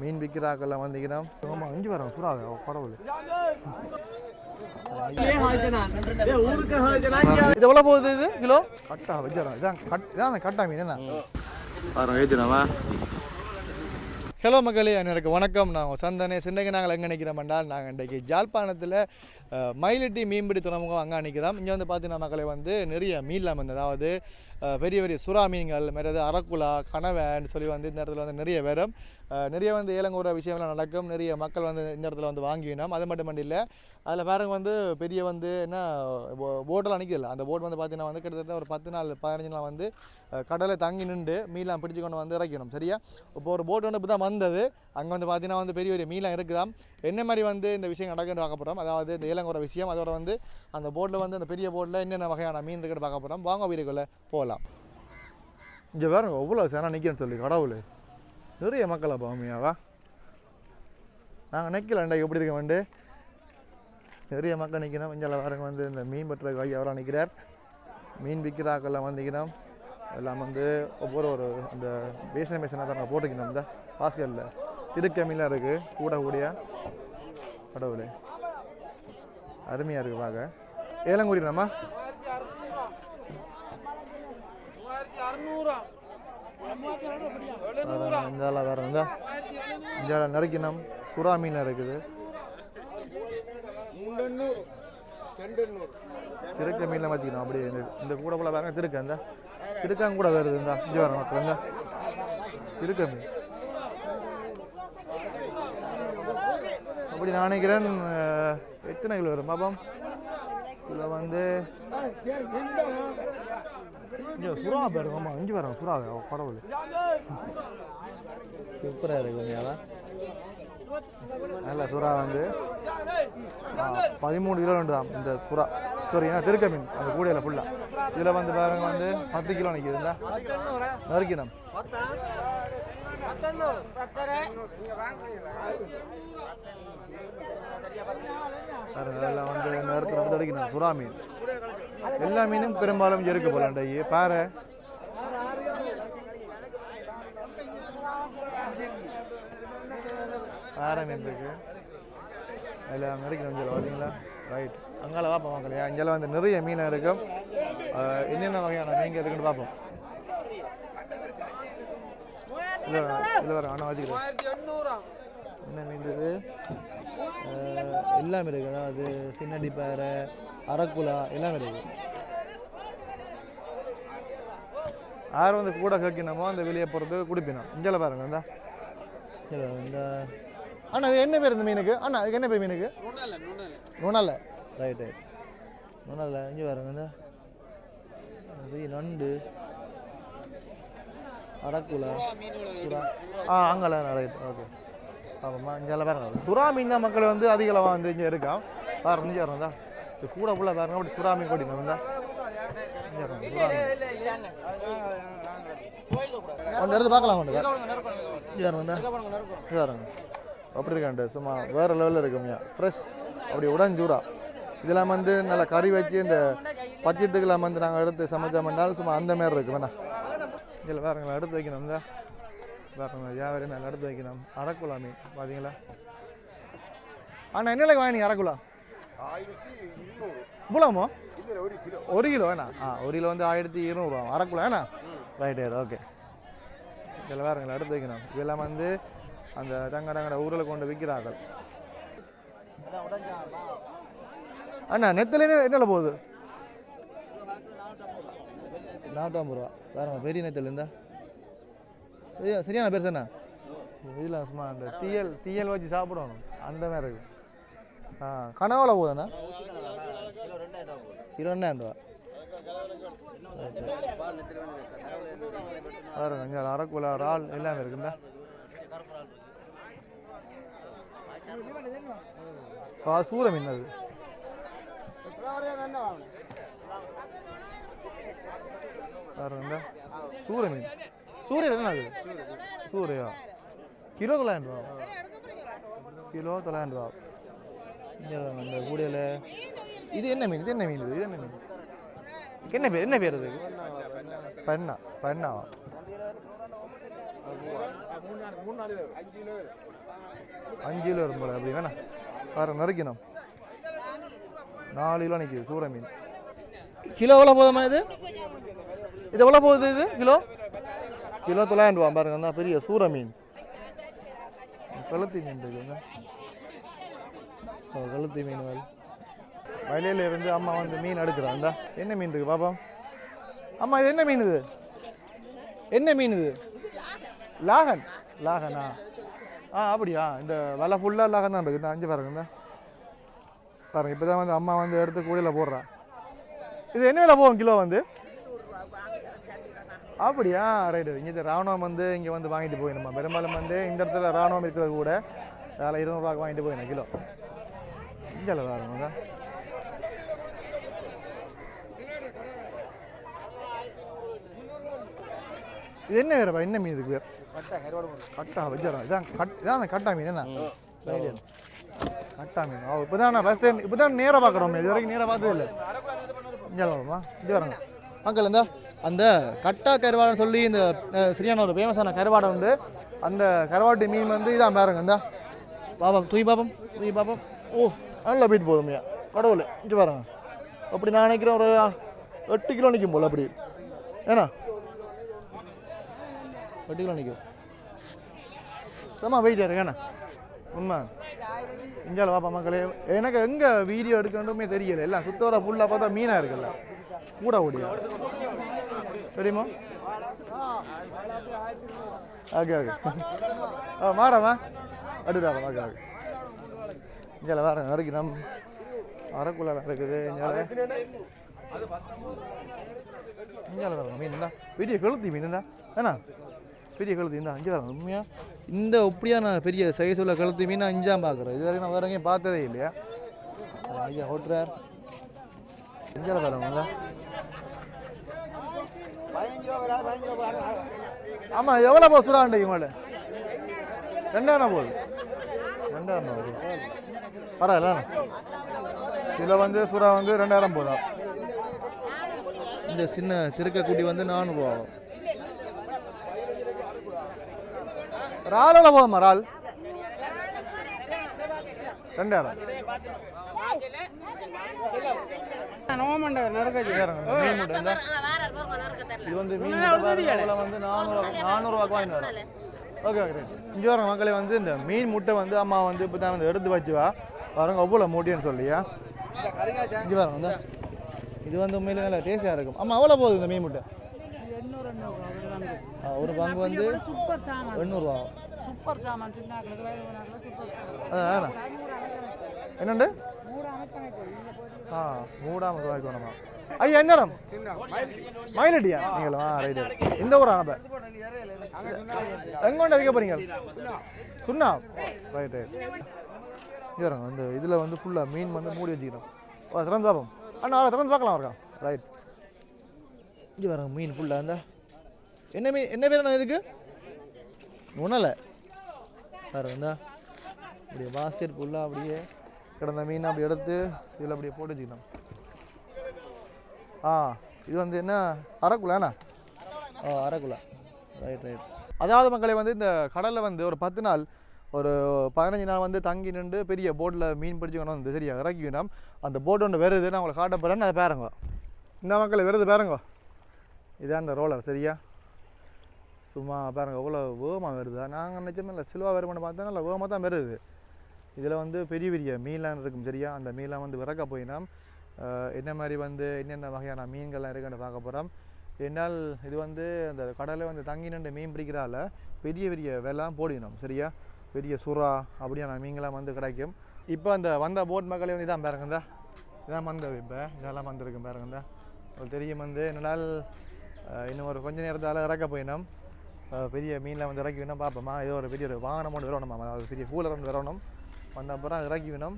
மீன் விற்கிறாக்கெல்லாம் வந்தீங்கன்னா. ஆமாம் அஞ்சு வரோம் சுறாவே பரவாயில்ல இது எவ்வளோ போகுது இது? கிலோ? கட்டா வச்சிடறோம் இதான் கட் இதான் கட்டா மீன் என்ன? ஹலோ மக்களே எனக்கு வணக்கம். நான் சந்தனே. சின்னங்க நாங்கள் எங்கே நிற்கிறோம்டா நாங்கள் இன்றைக்கு ஜாழ்ப்பாணத்தில் மயிலட்டி மீன்பிடி துறைமுகம் அங்கே நிற்கிறோம். இங்கே வந்து பார்த்தீங்கன்னா மக்களே வந்து நிறைய மீன்லாம் வந்து அதாவது பெரிய பெரிய சுறா மீன்கள் மற்றது அரக்குலா கனவேன்னு சொல்லி வந்து இந்த இடத்துல வந்து நிறைய வரும் நிறைய வந்து ஏலங்கூற விஷயம்லாம் நடக்கும். நிறைய மக்கள் வந்து இந்த இடத்துல வந்து வாங்கினோம். அது மட்டும் இல்லை அதில் பாருங்க வந்து பெரிய வந்து என்ன போட்டெல்லாம் நிற்கல அந்த போட் வந்து பார்த்தீங்கன்னா வந்து கிட்டத்தட்ட ஒரு பத்து நாள் பதினஞ்சு நாள் வந்து கடலை தங்கி நின்று மீன்லாம் பிடிச்சு கொண்டு வந்து இறக்கணும் சரியா? இப்போ ஒரு போட் ஒன்று இப்போ தான் வந்தது. அங்கே வந்து பார்த்தீங்கன்னா வந்து பெரிய பெரிய மீன்லாம் இருக்குதாம். என்ன மாதிரி வந்து இந்த விஷயம் நடக்குன்னு பார்க்க போகிறோம் அதாவது இந்த ஏலங்குற விஷயம் அதோட வந்து அந்த போட்டில் வந்து அந்த பெரிய போட்டில் என்னென்ன வகையான மீன் இருக்குன்னு பார்க்க போகிறோம் வாங்க வீடுக்குள்ளே போகலாம் இங்கே பாருங்க எவ்வளோ சேனா நிற்கிறேன்னு சொல்லி கடவுள். நிறைய மக்களை பாமியாவா நாங்கள் நிற்கல இன்றைக்கு எப்படி இருக்க வேண்டு? நிறைய மக்கள் நிற்கிறோம் இங்கே வேறுங்க வந்து இந்த மீன் பற்ற ஐயா அவராக நிற்கிறார் மீன் விற்கிறாக்கெல்லாம் வந்திக்கிறோம் எல்லாம் வந்து ஒவ்வொரு ஒரு அந்த பேசன் பேசனாக தான் போட்டுக்கணும். இந்த பாஸ்கெட்டில் திருக்கமிலாம் இருக்குது கூட கூடிய. கடவுளே. அருமையாக இருக்குது பார்க்க. ஏலங்குடி நம்ம இந்த வேறு இந்த இந்த நறுக்கினம் சுறா மீன் இருக்குது. திருக்க மீன்லாம் வச்சுக்கணும். அப்படியே இந்த இந்த கூட போல பாருங்க திருக்க. இந்த திருக்காங்க கூட வருது. இந்த இங்கே வர மக்கள் இந்த. திருக்க மீன். அப்படி நான் நினைக்கிறேன் எத்தனை கிலோ வரும்? பாப்போம். இதில் வந்து இங்கே சுறா பாருங்க ஆமாம் இஞ்சி பாருங்க சுறா பரவாயில்ல. சூப்பராக இருக்கு கொஞ்சம் நல்ல சுறா வந்து. பதிமூணு கிலோ தான் இந்த சுறா. சாரி ஏன்னா திருக்க மீன் அந்த கூடையில் ஃபுல்லாக இதில் வந்து பாருங்க வந்து பத்து கிலோ நிற்கிதுங்களா நறுக்கினம். எல்லாம் வந்து நேரத்தில் வந்து அடிக்கணும் சுறா மீன். எல்லா மீனும் பெரும்பாலும் இருக்கு போல இன்றைக்கு பாறை மீன் இருக்கு. எல்லாம் நறுக்கணும் இங்கே பார்த்தீங்களா ரைட் அங்கால பார்ப்போம் மக்களையா இங்கெல்லாம் வந்து நிறைய மீன் இருக்கும் என்னென்ன வகையான மீன் இருக்குன்னு பார்ப்போம் இல்லை இல்லை வர ஆனால் வச்சுக்கிறேன் என்ன மீன் இது? எல்லாமே இருக்கு. அதாவது சின்னடி பாறை அரக்குலா எல்லாமே இருக்கு. யார் வந்து கூட கேட்கணுமோ அந்த வெளியே போகிறது குடிப்பினோம். இங்கே பாருங்க இந்த. இந்த. அண்ணா இது என்ன பேர் இந்த மீனுக்கு? அண்ணா இதுக்கு என்ன பேர் மீனுக்கு? நுணல்ல ரைட் ரைட் நுணல்ல இங்கே பாருங்க இந்த. நண்டு. அரக்குலா ஆ அங்கல ரைட் ஓகே பாப்போமா இங்கே பாருங்க சுறா மீன் தான் மக்கள் வந்து அதிக அளவாக வந்து இங்கே இருக்கா? பாருங்க இங்கே வரந்தா இது கூட உள்ள பாருங்க அப்படி சுறா மீன் கொட்டினோம் வந்தா? இங்கே பாருங்க, ஒன்று எடுத்து பார்க்கலாம் ஒன்று இங்கே வந்தா இங்கே அப்படி இருக்காண்டு சும்மா வேறு லெவலில் இருக்குமியா. ஃப்ரெஷ் அப்படி உடஞ்சூடா இதெல்லாம் வந்து நல்லா கறி வச்சு இந்த பத்தியத்துக்கெல்லாம் வந்து நாங்கள் எடுத்து சமைச்சோம்னால் சும்மா அந்த மாதிரி இருக்கு வேணா இதில் பாருங்களா எடுத்து வைக்கணும். தான் பாருங்க வியாபாரி மேலே எடுத்து வைக்கணும். அரக்குலா மீன் பார்த்தீங்களா அண்ணா என்ன வாங்கினீங்க அரக்குலா இவ்வளோமோ ஒரு கிலோ. வேணா. ஆ ஒரு கிலோ வந்து ஆயிரத்தி இருநூறுவா அரக்குலா வேணா? ரைட் ரைட் ஓகே இதில் பாருங்களா எடுத்து வைக்கணும். இதெல்லாம் வந்து அந்த தங்க தங்கட ஊரில் கொண்டு விற்கிறார்கள். அண்ணா நெத்தில் என்னல போகுது? நானூற்றம்பது ரூபா. வேற பெரிய நெத்தல் இருந்தா? சரியா சரியான பேர் தானே? இதில் சும்மா அந்த தீயல் தீயல் வச்சு சாப்பிடணும். அந்த மாதிரி இருக்கு. ஆ கனவால போகுதுண்ணா இருபதாயிரம் ரூபா. பாருங்க இங்கே அரக்குலா இறால் எல்லாமே இருக்குல்ல? ஆ சூர மீன் அது. பாருங்க சூர மீன். சூரிய என்ன அது? சூரியா கிலோ தொள்ளாயிரம் ரூபா. கிலோ தொள்ளாயிரம் ரூபா. இங்கே அந்த கூடையில். இது என்ன மீன்? இது என்ன மீன் இது? என்ன மீன்? என்ன பேர்? என்ன பேர் இதுக்கு பெண்ணா பெண்ணாவா அஞ்சு கிலோ வரும் போல அப்படி வேணா. பாரு நறுக்கணும். நாலு கிலோ நிற்கிது சூற மீன். கிலோ எவ்வளோ போதுமா இது? இது எவ்வளோ போகுது இது கிலோ? கிலோ தொள்ளாயிரம் ரூபா பாருங்க அந்த பெரிய சூற மீன். கழுத்தி மீன் இருக்குங்க ஓ, கழுத்தி மீன் வேலை வயலையில இருந்து அம்மா வந்து மீன் எடுக்கிறான் இந்தா என்ன மீன் இருக்கு பாப்போம்? அம்மா இது என்ன மீன் இது? என்ன மீன் இது? லாகன். லாகனா? ஆ அப்படியா? இந்த வலை ஃபுல்லாக லாகன் தான் இருக்குது இந்த அஞ்சு பாருங்க இந்த. பாருங்க இப்போ தான் வந்து அம்மா வந்து எடுத்து கூடையில் போடுறா. இது என்ன விலை போகும் கிலோ வந்து? அப்படியா? ரைட்டு இங்கே ராணுவம் வந்து இங்கே வந்து வாங்கிட்டு போயிடுமா? பெரும்பாலும் வந்து இந்த இடத்துல ராணுவம் இருக்கிறது கூட வேலை இருநூறுவாக்கு வாங்கிட்டு போயிடும்? கிலோ. இங்கே பாருங்க இது என்ன வேறுப்பா என்ன மீன் இதுக்கு பேர்? கட்டா வச்சிடறோம் இதான் கட் இதான் கட்டா மீன் என்ன? கட்டா மீன். ஓ இப்போ தான் ஃபஸ்ட் டைம் இப்போ தான் நேராக பார்க்குறோம் இது வரைக்கும் நேராக பார்த்தது இல்லை. இங்கே வருமா இங்கே வரணும் மக்கள் இந்த அந்த கட்டா கருவாடுன்னு சொல்லி இந்த சரியான ஒரு ஃபேமஸான கருவாடை உண்டு. அந்த கருவாட்டு மீன் வந்து இதான் பாருங்க இந்த. பாபம் தூய் பாப்பம் தூய் பாப்பம் ஓ நல்லா போயிட்டு போதுமையா. கடவுள் இங்கே பாருங்க. அப்படி நான் நினைக்கிறேன் ஒரு எட்டு கிலோ நிற்கும் போல் அப்படி. ஏன்னா? எட்டு கிலோ நிற்கும் சும்மா வெயிட் இருக்கேண்ணா உண்மை. இந்தியாவில் பாப்பா மக்களே எனக்கு எங்கே வீடியோ எடுக்கணுமே தெரியல. எல்லாம் சுத்தோட ஃபுல்லாக பார்த்தா மீனாக இருக்குல்ல. கூட ஓடியா? தெரியுமா? ஓகே ஓகே ஆ மாறாமா அடுதா ஓகே ஓகே இங்கே வேறு நறுக்கு நம் அரைக்குள்ள இருக்குது இங்கே இங்கே வரணும் மீன் தான் பெரிய கழுத்தி மீன் தான் ஏண்ணா பெரிய கழுத்தி தான் இங்கே வரணும் உண்மையாக இந்த அப்படியான பெரிய சைஸ் உள்ள கழுத்து மீன் அஞ்சாம் பார்க்குறேன் இது வரைக்கும் நான் வேற எங்கேயும் பார்த்ததே இல்லையா? ஐயா ஓட்டுறார். இங்கே வரணும் ஆமாம் எவ்வளோ போ சுறாண்டு இவங்கள்ட்ட ரெண்டாயிரம் போகுது. ரெண்டாயிரம் போகுது. பரவாயில்ல இதில் வந்து சுறா வந்து ரெண்டாயிரம் போதா இந்த சின்ன திருக்கக்குட்டி வந்து நானூறுவா ஆகும். இறால் போதுமா இறால்? ரெண்டாயிரம். நோமண்ட நறுக்கஜி மீன் முட்டை இந்த இது வந்து மீன் வந்து நானூறு நானூறுவாக்கு வாங்கிட்டு வரோம் ஓகே ஓகே இங்கே வர மக்களே வந்து இந்த மீன் முட்டை வந்து அம்மா வந்து இப்போ தான் வந்து எடுத்து வச்சுவா பாருங்க அவ்வளோ மூட்டின்னு சொல்லியா? இங்கே பாருங்க இந்த இது வந்து உண்மையிலே நல்லா டேஸ்டியாக இருக்கும். அம்மா அவ்வளோ போகுது இந்த மீன் முட்டை? ஒரு பங்கு வந்து சூப்பர் சாமான். எண்ணூறுவா. சூப்பர் சாமான் என்னண்டு? ஆ மூடாம ரூபாய்க்கு ஐயா எந்த இடம் மயிலட்டியா நீங்களும் ஆ ரைட்டு இந்த ஊரா அப்ப எங்க கொண்டு வைக்க போறீங்க சுண்ணா ரைட் ரைட் இங்கே இந்த இதில் வந்து ஃபுல்லாக மீன் வந்து மூடி வச்சுக்கிறோம் திறந்து பார்ப்போம் அண்ணா அதை திறந்து பார்க்கலாம் இருக்கா ரைட் இங்கே வரங்க மீன் ஃபுல்லாக இருந்தா என்ன மீன் என்ன பேர் அண்ணா இதுக்கு உணலை வேறு வந்தா அப்படியே பாஸ்கெட் ஃபுல்லாக அப்படியே கிடந்த மீனை அப்படி எடுத்து இதில் அப்படியே போட்டு வச்சுக்கணும். ஆ இது வந்து என்ன? அரைக்குள்ளாண்ணா ஓ அரைக்குள்ளா ரைட் ரைட் அதாவது மக்களை வந்து இந்த கடலில் வந்து ஒரு பத்து நாள் ஒரு பதினஞ்சு நாள் வந்து தங்கி நின்று பெரிய போட்டில் மீன் பிடிச்சி கொண்டு வந்து சரியா இறக்கி வேணும் அந்த போட் ஒன்று வருது நான் உங்களை காட்ட போகிறேன்னு அதை பாருங்க. இந்த மக்களை வருது பாருங்க. இதான் அந்த ரோலர் சரியா? சும்மா பாருங்க எவ்வளோ வேகமாக வருது. நாங்கள் நினச்சோமே இல்லை சிலுவா வருமானு பார்த்தா நல்லா வேகமாக தான் வருது. இதில் வந்து பெரிய பெரிய மீன்லாம் இருக்கும் சரியா? அந்த மீன்லாம் வந்து விறக்க போயினோம் என்ன மாதிரி வந்து என்னென்ன வகையான மீன்கள்லாம் இருக்குன்னு பார்க்க போகிறோம் என்னால் இது வந்து அந்த கடலில் வந்து தங்கி நின்று மீன் பிடிக்கிறால பெரிய பெரிய வெலாம் போடினோம் சரியா? பெரிய சுறா அப்படியான மீன்கள்லாம் வந்து கிடைக்கும். இப்போ அந்த வந்த போட் மக்களே வந்து இதான் பாருங்க இதான் வந்த இப்போ இதெல்லாம் வந்திருக்கும் பாருங்க ஒரு தெரியும் வந்து என்னால் இன்னும் ஒரு கொஞ்ச நேரத்தால் இறக்க போயினோம். பெரிய மீனில் வந்து இறக்கி வேணும் பார்ப்போமா? ஏதோ ஒரு பெரிய ஒரு வாகனம் ஒன்று வரணும் அதாவது பெரிய கூலர் ஒன்று வரணும். வந்த அப்புறம் இறக்கி வேணும்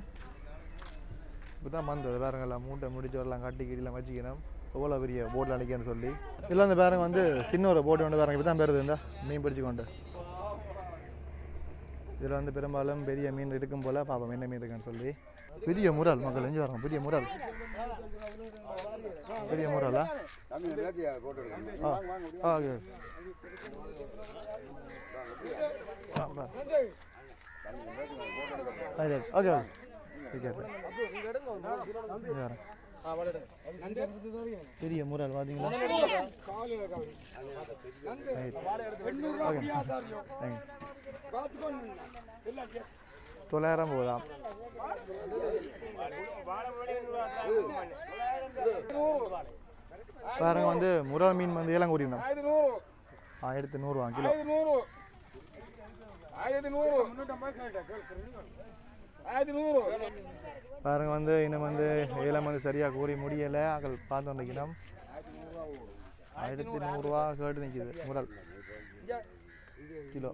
இப்போ தான் வந்தது பாருங்க மூட்டை முடிச்சு வரலாம் கட்டி கிட்டிலாம் வச்சுக்கணும். எவ்வளோ பெரிய போட்டில் அடிக்கன்னு சொல்லி. இதில் வந்து பேரங்க வந்து சின்ன ஒரு போட்டு வந்து பாருங்க இப்போ தான் பேருது இருந்தால் மீன் பிடிச்சி கொண்டு. இதில் வந்து பெரும்பாலும் பெரிய மீன் இருக்கும் போல் பாப்பா என்ன மீன் இருக்குன்னு சொல்லி. பெரிய முறால் மக்கள் எஞ்சி வராங்க பெரிய முறால் பெரிய முறாலா ஆ. ஆ ஓகே ஓகே ஓகே பெரிய முறால் பார்த்தீங்களா தொள்ளாயிரம் போதாம் பாருங்க வந்து முறால் மீன் வந்து ஏலம் கிலோ. ஆயிரத்தி நூறு. ஆயிரத்தி நூறு. பாருங்க வந்து இன்னும் வந்து ஏலம் வந்து சரியாக கூறி முடியலை. அகள் பார்த்து வந்துக்கணும் ஆயிரத்தி நூறுரூவா கேட்டு நிற்கிது முரல். கிலோ.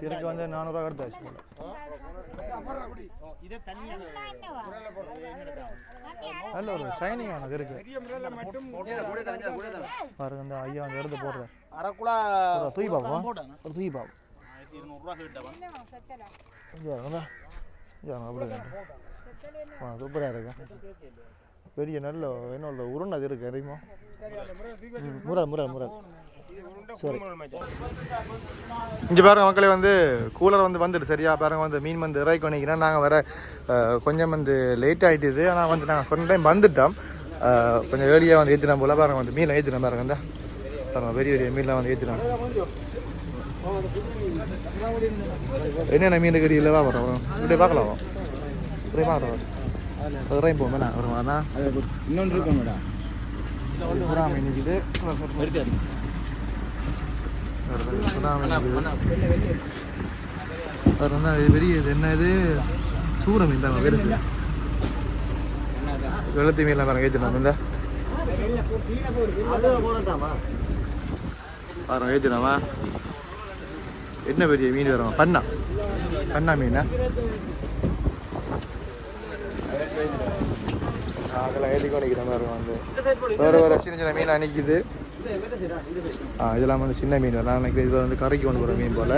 திருக்கு வந்து நானூறுரூவா எடுத்தாச்சு நல்ல ஒரு ஷைனிங் ஆனது இருக்கு. பாருங்க இந்த ஐயா வந்து எடுத்து போடுறேன் அரைக்குழா ஒரு தூய் பாப்போம் ஒரு தூய் இங்க வாங்க. சூப்பராக இருக்கு பெரிய நல்ல என்ன உள்ள உருண்டை அது இருக்கு தெரியுமா ம், முரல் முரல் முரல் சரி இங்கே பாருங்க மக்களே வந்து கூலர் வந்து வந்துட்டு சரியா? பாருங்க வந்து மீன் வந்து இறக்கி பண்ணிக்கிறேன் நாங்கள் வர கொஞ்சம் வந்து லேட் ஆகிட்டுது ஆனால் வந்து நாங்கள் சொன்ன டைம் வந்துட்டோம். கொஞ்சம் ஏர்லியாக வந்து ஏற்றினோம் போல. பாருங்க வந்து மீன் ஏற்றினோம் பாருங்க இந்த. பாருங்க பெரிய பெரிய மீன்லாம் வந்து ஏற்றினோம் என்னென்ன மீன் கறியில் வா வரோம் இப்படியே பார்க்கலாம் இப்படியே பார்க்கலாம் இறையும் போகும் வேணா வாரம் இன்னொன்று இருக்கும் மேடம் புறா மீன் இருக்குது புறா மீன் பெரிய இது என்ன இது சூர மீன் தான் பெருசு வெள்ளத்தி மீன்லாம் பாருங்க ஏற்றினாங்க இந்த பாருங்க ஏற்றினாமா என்ன பெரிய மீன் வரும்? பண்ணா. பண்ணா மீனா? அதெல்லாம் ஏற்றி கொண்டிக்கிற மாதிரி வந்து. வேறு வேறு சின்ன சின்ன மீன் அணிக்குது. ஆ இதெல்லாம் வந்து சின்ன மீன் நான் நினைக்கிறேன் இது வந்து கரைக்கு கொண்டு போகிற மீன் போல்.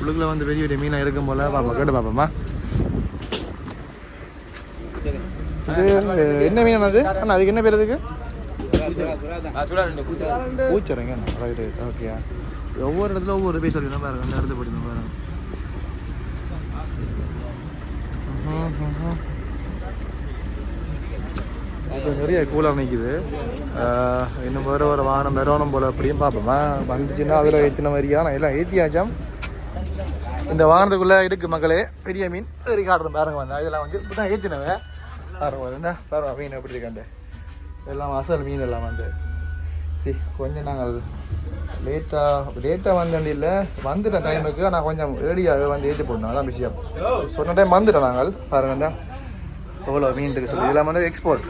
உள்ளுக்குள்ள வந்து பெரிய பெரிய மீனாக இருக்கும் போல். பாப்பா கேட்டு பாப்போம்மா. இது என்ன மீன் அது அண்ணா அதுக்கு என்ன பேர் அதுக்கு? பூச்சரங்க ரைட் ரைட் ஓகே ஒவ்வொரு இடத்துல ஒவ்வொரு பேர் சொல்லிடுறோம் பாருங்க அந்த இடத்துல போட்டு பாருங்க இப்போ நிறைய கூலர் நிற்குது இன்னும் வேறு ஒரு வாரம் வரணும் போல் அப்படியும் பார்ப்போமா? வந்துச்சுன்னா அதில் ஏற்றின மாதிரியா? நான் எல்லாம் ஏற்றியாச்சாம் இந்த வாகனத்துக்குள்ளே இருக்கு மக்களே பெரிய மீன். சரி காட்டுறேன் பாருங்க வந்து. இதெல்லாம் வந்து இப்போ தான் ஏற்றினவன் பாருங்க பாருங்க மீன் எப்படி இருக்காண்டு எல்லாம் அசல் மீன் எல்லாம் வந்து. சரி கொஞ்சம் நாங்கள் லேட்டாக லேட்டாக வந்தேன் இல்லை வந்துட்டேன் டைமுக்கு ஆனால் கொஞ்சம் ஏடியாக வந்து ஏற்றி போடணும். அதான் விஷயம். சொன்ன டைம் வந்துட்டோம் நாங்கள். பாருங்க எவ்வளோ மீன் இருக்குது சொல்லி. இதெல்லாம் வந்து எக்ஸ்போர்ட்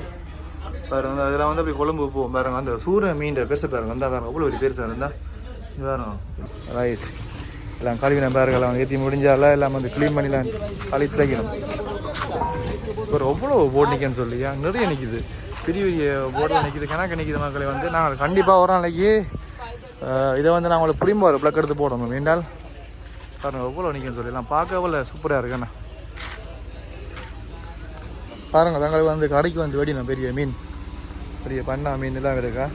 பாருங்க அதெல்லாம் வந்து அப்படி கொழும்பு போகும். பாருங்க அந்த சூரிய மீன் பெருசு பாருங்க. வந்தால் பாருங்க. அவ்வளோ பெரிய பெருசாக இருந்தா? இது ரைட் எல்லாம் கழுவின பாருங்க அவங்க ஏற்றி முடிஞ்சால? எல்லாம் வந்து க்ளீன் பண்ணிலாம் கழுவி திளைக்கணும் ஒரு எவ்வளோ போட் நிற்கன்னு சொல்லியா நிறைய நிற்கிது பெரிய பெரிய போர்டில் நிற்கிது கணக்கு நிற்கிது மக்களை வந்து நாங்கள் கண்டிப்பாக ஒரு நாளைக்கு இதை வந்து நான் உங்களுக்கு புரியும்போது பிளக் எடுத்து போடணும் வேண்டால் பாருங்கள் எவ்வளோ நிற்கும் சொல்லி எல்லாம் பார்க்க எவ்வளோ சூப்பராக இருக்குண்ணா பாருங்கள் தங்களுக்கு வந்து கடைக்கு வந்து வெடினா பெரிய மீன் பெரிய பண்ணா மீன் எல்லாம் இருக்கா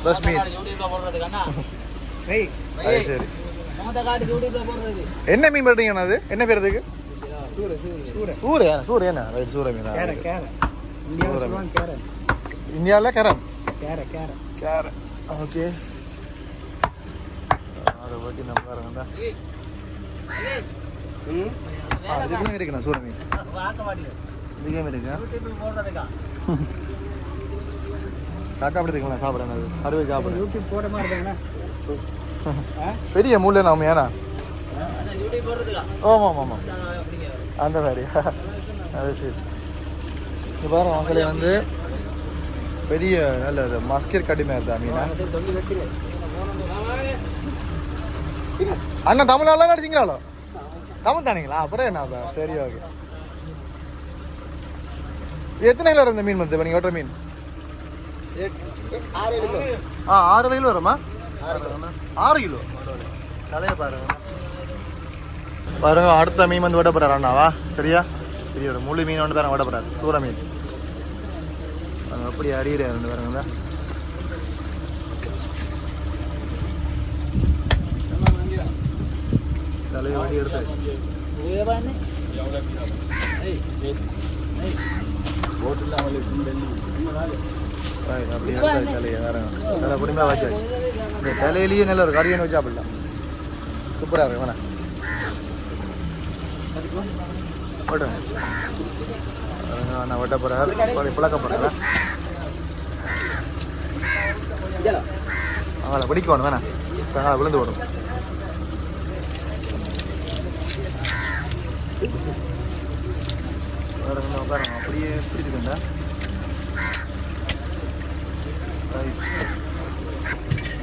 ப்ளஸ் மீன் அது சரி என்ன மீன் பண்ணுறீங்கண்ணா அது என்ன பேர் அதுக்கு சூரிய சூரியண்ணா ரைட் சூரிய மீனா இந்தியாவில் கேரன் கேரன் ஓகே அதை பற்றி நம்ம பாருங்கண்ணா ஆ இதுக்கும் இருக்குண்ணா மீன் இதுக்கே இருக்கா சாப்பிட்டா இருக்கலாம் சாப்பிட்றேன் அது அறுவை சாப்பிட்றேன் யூடியூப் போட மாதிரி பெரிய முள்ள நாம ஆமாம் ஆமாம் ஆமாம் அந்த மாதிரி அது சரி இப்போ அவங்களே வந்து பெரிய நல்ல இது மஸ்கர் கடிமை இருந்தா மீனா? அண்ணா தமிழ் நல்லா நடிச்சிங்களோ தமிழ் தானீங்களா அப்புறம் என்ன அப்ப? சரி ஓகே எத்தனை கிலோ இருந்த மீன் வந்து? நீங்கள் ஓட்டுற மீன்? ஆ ஆறு கிலோ வருமா? ஆறு கிலோ? தலையை பாருங்க. பாருங்க அடுத்த மீன் வந்து விட போறாரு அண்ணாவா? சரியா? பெரிய ஒரு முழு மீன் ஒன்று தானே விட போறாரு சூற மீன். பாருங்க, அப்படி அறியிறாரு ரெண்டு பாருங்க தலையை வண்டி எடுத்து. இந்த தலையிலேயே நல்ல ஒரு கறியன் வச்சா அப்படிலாம் சூப்பராக இருக்கு வேணா போட்டுங்க நான் வெட்ட போகிறேன் பிளக்க போகிறேன் அவளை பிடிக்கணும் வேணா அவளை விழுந்து விடும் பாருங்க பாருங்க அப்படியே பிடிக்குதுண்டா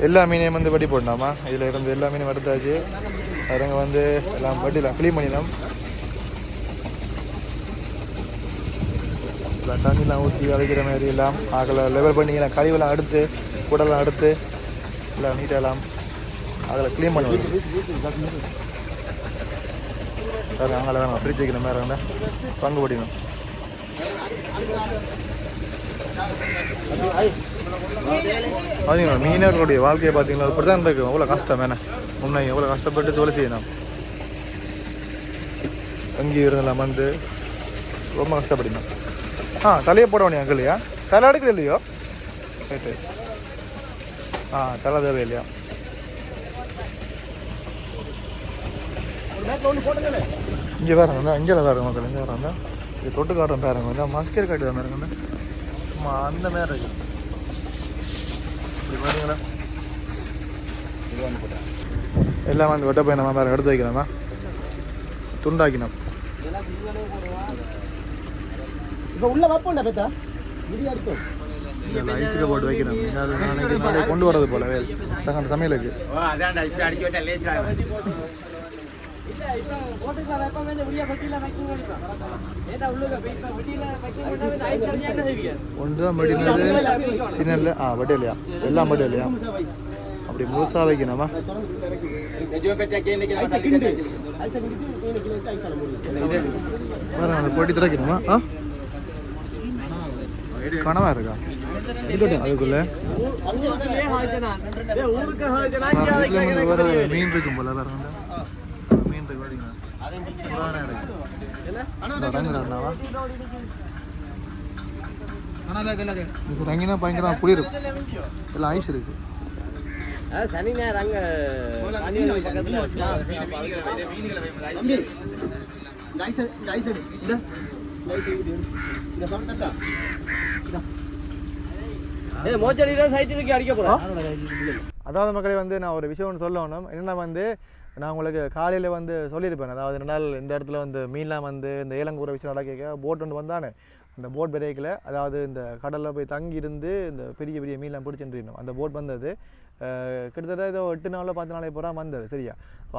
எல்லா மீனையும் வந்து வட்டி போடலாமா? இதில் இருந்து எல்லா மீனும் எடுத்தாச்சு. அதுங்க வந்து எல்லாம் வட்டிலாம் க்ளீன் பண்ணிடலாம். எல்லாம் தண்ணிலாம் ஊற்றி அழைக்கிற மாதிரி எல்லாம் அதில் லெவல் பண்ணிக்கலாம் எல்லாம் கழிவெல்லாம் எடுத்து அடுத்து எடுத்து எல்லாம் நீட்டாக எல்லாம் அதில் க்ளீன் பண்ணுவோம் சார் நாங்களே வேணும் ஃப்ரிட்ஜ் வைக்கிற மாதிரி இருந்தால் பங்கு படிக்கணும் பார்த்தீங்களா மீனவர்களுடைய வாழ்க்கையை பார்த்தீங்களா இப்படி தான் இருக்கு எவ்வளோ கஷ்டம் வேணா முன்னே எவ்வளோ கஷ்டப்பட்டு தொலை செய்யணும் அங்கேயும் இருந்தெல்லாம் வந்து ரொம்ப கஷ்டப்படணும் ஆ தலையை போட வேண்டிய அங்கிள் இல்லையா? தலை எடுக்கல இல்லையோ? ரைட்டு ஆ தலை தேவை இல்லையா? இங்கே வேறு இருந்தா இங்கே பாருங்க மக்கள் இங்கே வேறு இருந்தா. இது தொட்டு காட்டுறேன் பாருங்க வந்து மஸ்கர் காட்டு தான் இருக்குங்க ஆமா அந்த மாதிரி இருக்கு. இப்படி பாருங்களேன். எல்லாம் வந்து வெட்ட போய் நம்ம பாருங்க எடுத்து வைக்கிறேன் துண்டாக்கினோம். இப்போ உள்ள வைப்போம்டா பேத்தா? முடியா இருக்கும் இந்த ஐஸுக்கு போட்டு நாளை கொண்டு வரது போல வேல். தகுந்த சமையலுக்கு. ஒன்று தான் பட்டினது சின்ன இல்லை. ஆ எல்லாம் அப்படி முழுசாக வைக்கணுமா? அந்த பொட்டி திறக்கணுமா? ஆ? கனவா இருக்கா? அதுக்குள்ள. மீன் இருக்கும் போல வேற மீன் இருக்கு இருக்கு ரங்கினா பயங்கர குளிரும் எல்லாம் ஐஸ் இருக்கு. சனி நேரம் அங்க பக்கத்துல இந்த. சவுண்ட் அதாவது மக்களை வந்து நான் ஒரு விஷயம் ஒன்று சொல்லணும் என்னென்னா வந்து நான் உங்களுக்கு காலையில் வந்து சொல்லியிருப்பேன். அதாவது ரெண்டு நாள் இந்த இடத்துல வந்து மீன்லாம் வந்து இந்த ஏலங்கூரை விஷயம் நடக்க போட் ஒன்று வந்தானே. அந்த போட் பிரேக்கில் அதாவது இந்த கடலில் போய் தங்கி இருந்து இந்த பெரிய பெரிய மீன்லாம் பிடிச்சிட்டு இருந்தோம். அந்த போட் வந்தது. கிட்டத்தட்ட ஏதோ எட்டு நாளில் பத்து நாளைக்கு பூரா வந்தது சரியா?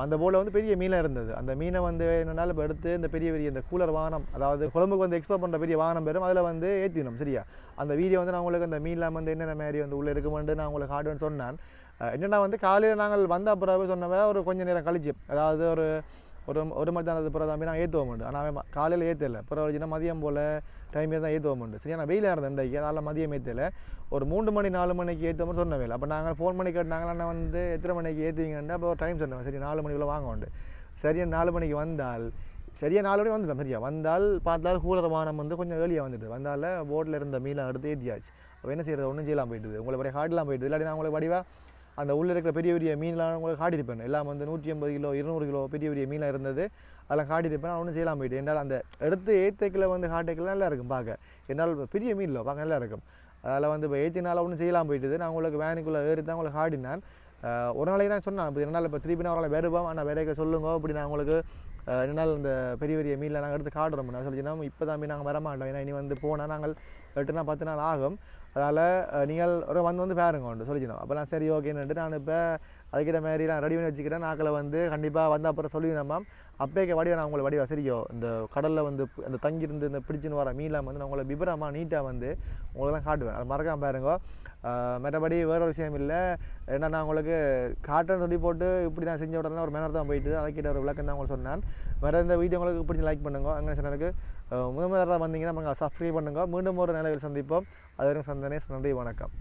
அந்த போட்டில் வந்து பெரிய மீனாக இருந்தது. அந்த மீனை வந்து என்னென்னாலும் இப்போ எடுத்து இந்த பெரிய பெரிய இந்த கூலர் வாகனம் அதாவது கொழம்புக்கு வந்து எக்ஸ்போர்ட் பண்ணுற பெரிய வாகனம் பெறும் அதில் வந்து ஏற்றினோம் சரியா? அந்த வீடியோ வந்து நான் உங்களுக்கு அந்த மீன்லாம் வந்து என்னென்ன மாதிரி வந்து உள்ளே இருக்குமெண்டு நான் உங்களுக்கு காட்டுவேன்னு சொன்னேன். என்னென்னா வந்து காலையில் நாங்கள் வந்த அப்புறம் சொன்னவ ஒரு கொஞ்ச நேரம் கழிச்சு அதாவது ஒரு ஒரு ஒரு மணி தான் பிறகு தான் நாங்கள் ஏற்றுவோம் உண்டு ஆனால் அவன் காலையில் ஏற்றலை பிறகு வச்சுன்னா மதியம் போல் டைம் தான் ஏற்றுவோம் உண்டு சரியா? நான் வெயிலாக இருந்தேன் இன்றைக்கு. அதனால் மதியம் ஏற்றலை ஒரு மூணு மணி நாலு மணிக்கு ஏற்றுவோம்னு சொன்ன வேலை. அப்போ நாங்கள் ஃபோன் பண்ணி கேட்டாங்களா நான் வந்து எத்தனை மணிக்கு ஏற்றுவீங்கன்னு அப்போ ஒரு டைம் சொன்னேன் சரி நாலு மணிக்குள்ளே வாங்க உண்டு. சரியா? நாலு மணிக்கு வந்தால் சரியா? நாலு மணி வந்துட்டோம். சரியா? வந்தால் பார்த்தால் கூலர் வானம் வந்து கொஞ்சம் ஏர்லியாக வந்துட்டு வந்தால் போட்டில் இருந்த மீனை எடுத்து ஏற்றியாச்சு அப்போ என்ன செய்யறது? ஒன்றும் செய்யலாம் போயிட்டுது. உங்களை படி ஹார்ட்லாம் போயிட்டுது. இல்லாட்டி நான் உங்களுக்கு வடிவாக அந்த உள்ளே இருக்கிற பெரிய பெரிய மீன்லாம் உங்களுக்கு காட்டியிருப்பேன். எல்லாம் வந்து நூற்றி ஐம்பது கிலோ இருநூறு கிலோ பெரிய பெரிய மீனாக இருந்தது. அதெல்லாம் காட்டியிருப்பேன். நான் ஒன்றும் செய்யலாம் போயிட்டு. என்னால் அந்த எடுத்து ஏத்தைக்கில் வந்து காட்டைக்கெல்லாம் நல்லா இருக்கும் பார்க்க. என்னால் பெரிய மீனில் பார்க்க நல்லா இருக்கும். அதில் வந்து இப்போ ஏற்றினால ஒன்றும் செய்யலாம் போயிட்டுது. நான் உங்களுக்கு வேனுக்குள்ளே ஏறி தான் உங்களுக்கு காட்டினான். ஒரு நாளைக்கு தான் சொன்னேன். இப்போ என்னால் இப்போ திருப்பி நான் ஒரு வருவோம் ஆனால் வேலைக்கு சொல்லுங்க அப்படி நான் உங்களுக்கு ரெண்டு நாள் இந்த பெரிய பெரிய மீனில் நாங்கள் எடுத்து காட்டுறோம். நான் சொல்லிச்சுன்னா இப்போ தான் மீன் நாங்கள் வரமாட்டோம். ஏன்னா இனி வந்து போனால் நாங்கள் எட்டு பத்து நாள் ஆகும். அதனால் நீங்கள் ஒரு வந்து வந்து பாருங்க உண்டு சொல்லிச்சினோம் அப்போ நான் சரி ஓகேன்னுட்டு நான் இப்போ அதுக்கிட்ட மாதிரி நான் ரெடி பண்ணி வச்சுக்கிறேன். நாக்களை வந்து கண்டிப்பாக வந்து அப்புறம் சொல்லுவேன் மேம் அப்பேக்க வடிவ நான் உங்களை வடிவா சரியோ இந்த கடலில் வந்து அந்த தங்கியிருந்து இந்த பிடிச்சின்னு வர மீன்லாம் வந்து நான் உங்களை விபரமாக நீட்டாக வந்து உங்களெல்லாம் காட்டுவேன். அது மறக்காமல் பாருங்க. மற்றபடி வேற ஒரு விஷயம் இல்லை. ஏன்னா நான் உங்களுக்கு காட்டன் துணி போட்டு இப்படி நான் செஞ்ச உடனே ஒரு மேனர் தான் போயிட்டு அதுக்கிட்ட ஒரு விளக்கம் தான் உங்களுக்கு சொன்னேன் வேறு இந்த வீடியோ உங்களுக்கு பிடிச்சி லைக் பண்ணுங்க. அங்கே சேனலுக்கு முதல் முதலாக வந்தீங்கன்னா நம்ம சப்ஸ்கிரைப் பண்ணுங்க. மீண்டும் ஒரு நிலவில் சந்திப்போம். அது வரைக்கும் சந்தனேஷ் நன்றி வணக்கம்.